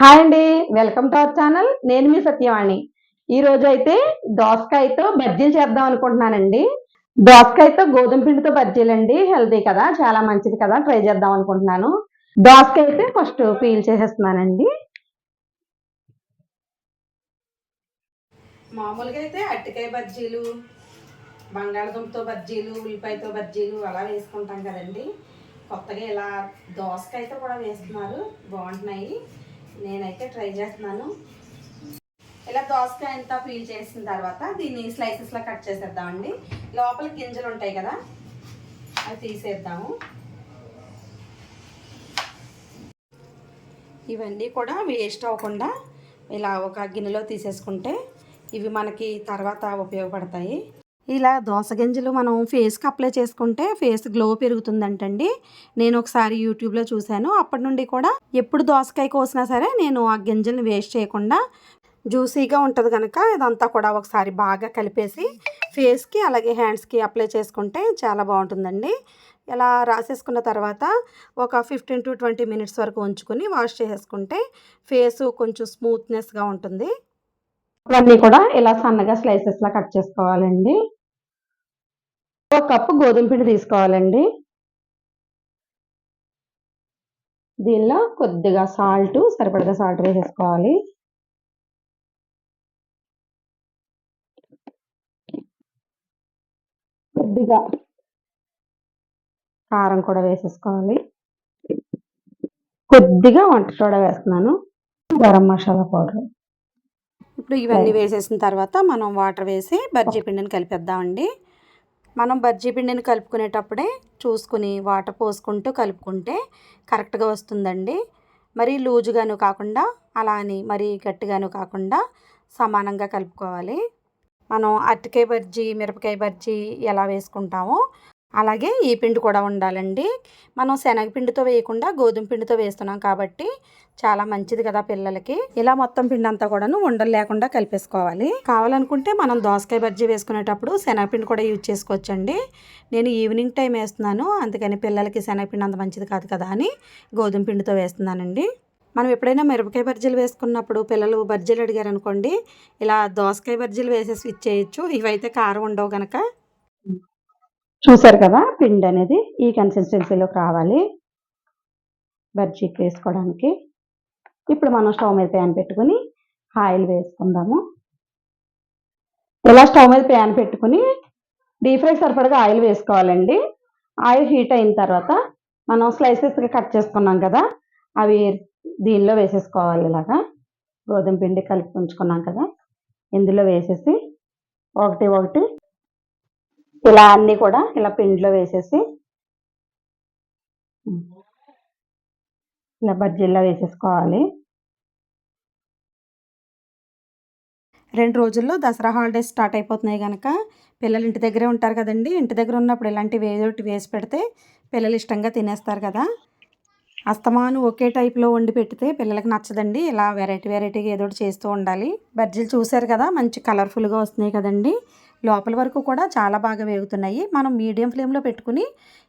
Hi అండి welcome to our channel. నేను మీ సత్యవాణి. ఈ రోజు అయితే దోసకాయతో బజ్జీలు చేద్దాం అనుకుంటున్నానండి. దోసకాయతో గోధుమ పిండితో బజ్జీలు అండి. హెల్తీ కదా చాలా మంచిది కదా ట్రై చేద్దాం అనుకుంటున్నాను. దోసకాయ అయితే ఫస్ట్ పీల్ చేసేస్తున్నానండి. మామూలుగా అయితే అరటికాయ బజ్జీలు బంగాళదుంపతో బజ్జీలు ఉల్లిపాయతో బజ్జీలు అలా వేసుకుంటాం కదండి. కొత్తగా ఇలా దోసకైతే కూడా వేస్తున్నారు. బాగుంటున్నాయి. నేనైతే ట్రై చేస్తున్నాను. ఇలా దోసకాయ అంతా పీల్ చేసిన తర్వాత దీన్ని స్లైసెస్లో కట్ చేసేద్దామండి. లోపల గింజలు ఉంటాయి కదా అవి తీసేద్దాము. ఇవన్నీ కూడా వేస్ట్ అవ్వకుండా ఇలా ఒక గిన్నెలో తీసేసుకుంటే ఇవి మనకి తర్వాత ఉపయోగపడతాయి. ఇలా దోస గింజలు మనం ఫేస్కి అప్లై చేసుకుంటే ఫేస్ గ్లో పెరుగుతుందంటండి. నేను ఒకసారి యూట్యూబ్లో చూశాను. అప్పటి నుండి కూడా ఎప్పుడు దోసకాయ కోసినా సరే నేను ఆ గింజల్ని వేస్ట్ చేయకుండా జ్యూసీగా ఉంటుంది కనుక ఇదంతా కూడా ఒకసారి బాగా కలిపేసి ఫేస్కి అలాగే హ్యాండ్స్కి అప్లై చేసుకుంటే చాలా బాగుంటుందండి. ఇలా రాసేసుకున్న తర్వాత ఒక ఫిఫ్టీన్ టు ట్వంటీ మినిట్స్ వరకు ఉంచుకుని వాష్ చేసేసుకుంటే ఫేస్ కొంచెం స్మూత్నెస్గా ఉంటుంది. ఇవన్నీ కూడా ఇలా సన్నగా స్లైసెస్లా కట్ చేసుకోవాలండి. ఒక కప్పు గోధుమ పిండి తీసుకోవాలండి. దీనిలో కొద్దిగా సాల్ట్ సరిపడగా సాల్ట్ వేసేసుకోవాలి. కొద్దిగా కారం కూడా వేసేసుకోవాలి. కొద్దిగా వంట సోడా వేస్తున్నాను. గరం మసాలా పౌడర్. ఇప్పుడు ఇవన్నీ వేసేసిన తర్వాత మనం వాటర్ వేసి బజ్జీ పిండిని కలిపేద్దామండి. మనం బజ్జీ పిండిని కలుపుకునేటప్పుడే చూసుకుని వాటర్ పోసుకుంటూ కలుపుకుంటే కరెక్ట్గా వస్తుందండి. మరి లూజుగాను కాకుండా అలా అని మరీ గట్టిగాను కాకుండా సమానంగా కలుపుకోవాలి. మనం అరటికాయ బజ్జీ మిరపకాయ బజ్జీ ఎలా వేసుకుంటామో అలాగే ఈ పిండి కూడా ఉండాలండి. మనం శనగపిండితో వేయకుండా గోధుమ పిండితో వేస్తున్నాం కాబట్టి చాలా మంచిది కదా పిల్లలకి. ఇలా మొత్తం పిండి అంతా కూడాను ఉండలు లేకుండా కలిపేసుకోవాలి. కావాలనుకుంటే మనం దోసకాయ బజ్జీ వేసుకునేటప్పుడు శనగపిండి కూడా యూజ్ చేసుకోవచ్చండి. నేను ఈవినింగ్ టైం వేస్తున్నాను అందుకని పిల్లలకి శనగపిండి అంత మంచిది కాదు కదా అని గోధుమ పిండితో వేస్తున్నానండి. మనం ఎప్పుడైనా మిరపకాయ బజ్జీలు వేసుకున్నప్పుడు పిల్లలు బజ్జీలు అడిగారు అనుకోండి ఇలా దోసకాయ బజ్జీలు వేసేసి ఇచ్చేయచ్చు ఇవైతే కారం ఉండవు కనుక చూసారు కదా పిండి అనేది ఈ కన్సిస్టెన్సీలోకి రావాలి. బజ్జీకి వేసుకోవడానికి. ఇప్పుడు మనం స్టవ్ మీద ప్యాన్ పెట్టుకుని ఆయిల్ వేసుకుందాము. ఇలా స్టవ్ మీద ప్యాన్ పెట్టుకుని డీప్ ఫ్రై సరిపడగా ఆయిల్ వేసుకోవాలండి. ఆయిల్ హీట్ అయిన తర్వాత మనం స్లైసెస్గా కట్ చేసుకున్నాం కదా అవి దీనిలో వేసేసుకోవాలి ఇలాగా. గోధుమ పిండి కలిపి ఉంచుకున్నాం కదా ఇందులో వేసేసి ఒకటి ఒకటి ఇలా అన్ని కూడా ఇలా పిండిలో వేసేసి ఇలా బజ్జీల్లో వేసేసుకోవాలి. రెండు రోజుల్లో దసరా హాలిడేస్ స్టార్ట్ అయిపోతున్నాయి కనుక పిల్లలు ఇంటి దగ్గరే ఉంటారు కదండి. ఇంటి దగ్గర ఉన్నప్పుడు ఇలాంటివి ఏదో వేసి పెడితే పిల్లలు ఇష్టంగా తినేస్తారు కదా. అస్తమాను ఒకే టైప్లో వండి పెడితే పిల్లలకి నచ్చదండి. ఇలా వెరైటీ వెరైటీగా ఏదో ఒకటి చేస్తూ ఉండాలి. బజ్జీలు చూసారు కదా మంచి కలర్ఫుల్గా వస్తున్నాయి కదండి. లోపల వరకు కూడా చాలా బాగా వేగుతున్నాయి. మనం మీడియం ఫ్లేమ్లో పెట్టుకుని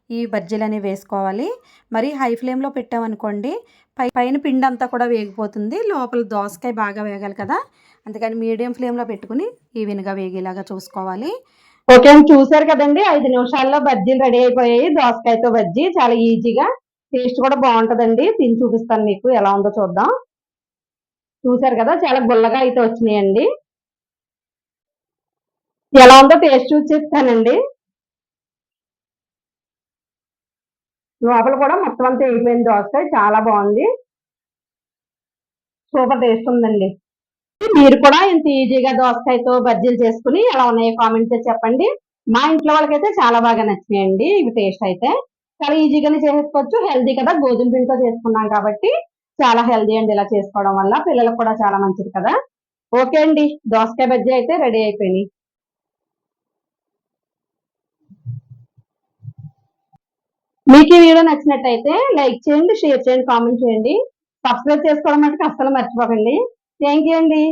ఈ బజ్జీలు అనేవి వేసుకోవాలి. మరి హై ఫ్లేమ్లో పెట్టామనుకోండి పై పైన పిండి అంతా కూడా వేగిపోతుంది. లోపల దోసకాయ బాగా వేగాలి కదా. అందుకని మీడియం ఫ్లేమ్లో పెట్టుకుని ఈవెన్గా వేగేలాగా చూసుకోవాలి. ఓకే చూసారు కదండి. ఐదు నిమిషాల్లో బజ్జీలు రెడీ అయిపోయాయి. దోసకాయతో బజ్జీ. చాలా ఈజీగా. టేస్ట్ కూడా బాగుంటుందండి. తిని చూపిస్తాను మీకు ఎలా ఉందో చూద్దాం. చూసారు కదా చాలా గుల్లగా అయితే వచ్చినాయండి. ఎలా ఉందో టేస్ట్ చూసి చెప్తానండి లోపల కూడా మొత్తం అంతా అయిపోయింది దోసకాయ చాలా బాగుంది. సూపర్ టేస్ట్ ఉందండి. మీరు కూడా ఇంత ఈజీగా దోసకాయతో బజ్జీలు చేసుకుని ఎలా ఉన్నాయో కామెంట్ చేసి చెప్పండి. మా ఇంట్లో వాళ్ళకైతే చాలా బాగా నచ్చినాయండి ఇవి టేస్ట్ అయితే. చాలా ఈజీగానే చేసుకోవచ్చు హెల్దీ కదా. గోధుమ పిండితో చేసుకున్నాం కాబట్టి చాలా హెల్దీ అండి ఇలా చేసుకోవడం వల్ల. పిల్లలకు కూడా చాలా మంచిది కదా. ఓకే అండి. దోసకాయ బజ్జీ అయితే రెడీ అయిపోయినాయి. మీకు ఈ వీడియో నచ్చినట్టయితే లైక్ చేయండి షేర్ చేయండి కామెంట్ చేయండి. సబ్స్క్రైబ్ చేసుకోవడం మటుకు అస్సలు మర్చిపోకండి. థ్యాంక్ యూ అండి.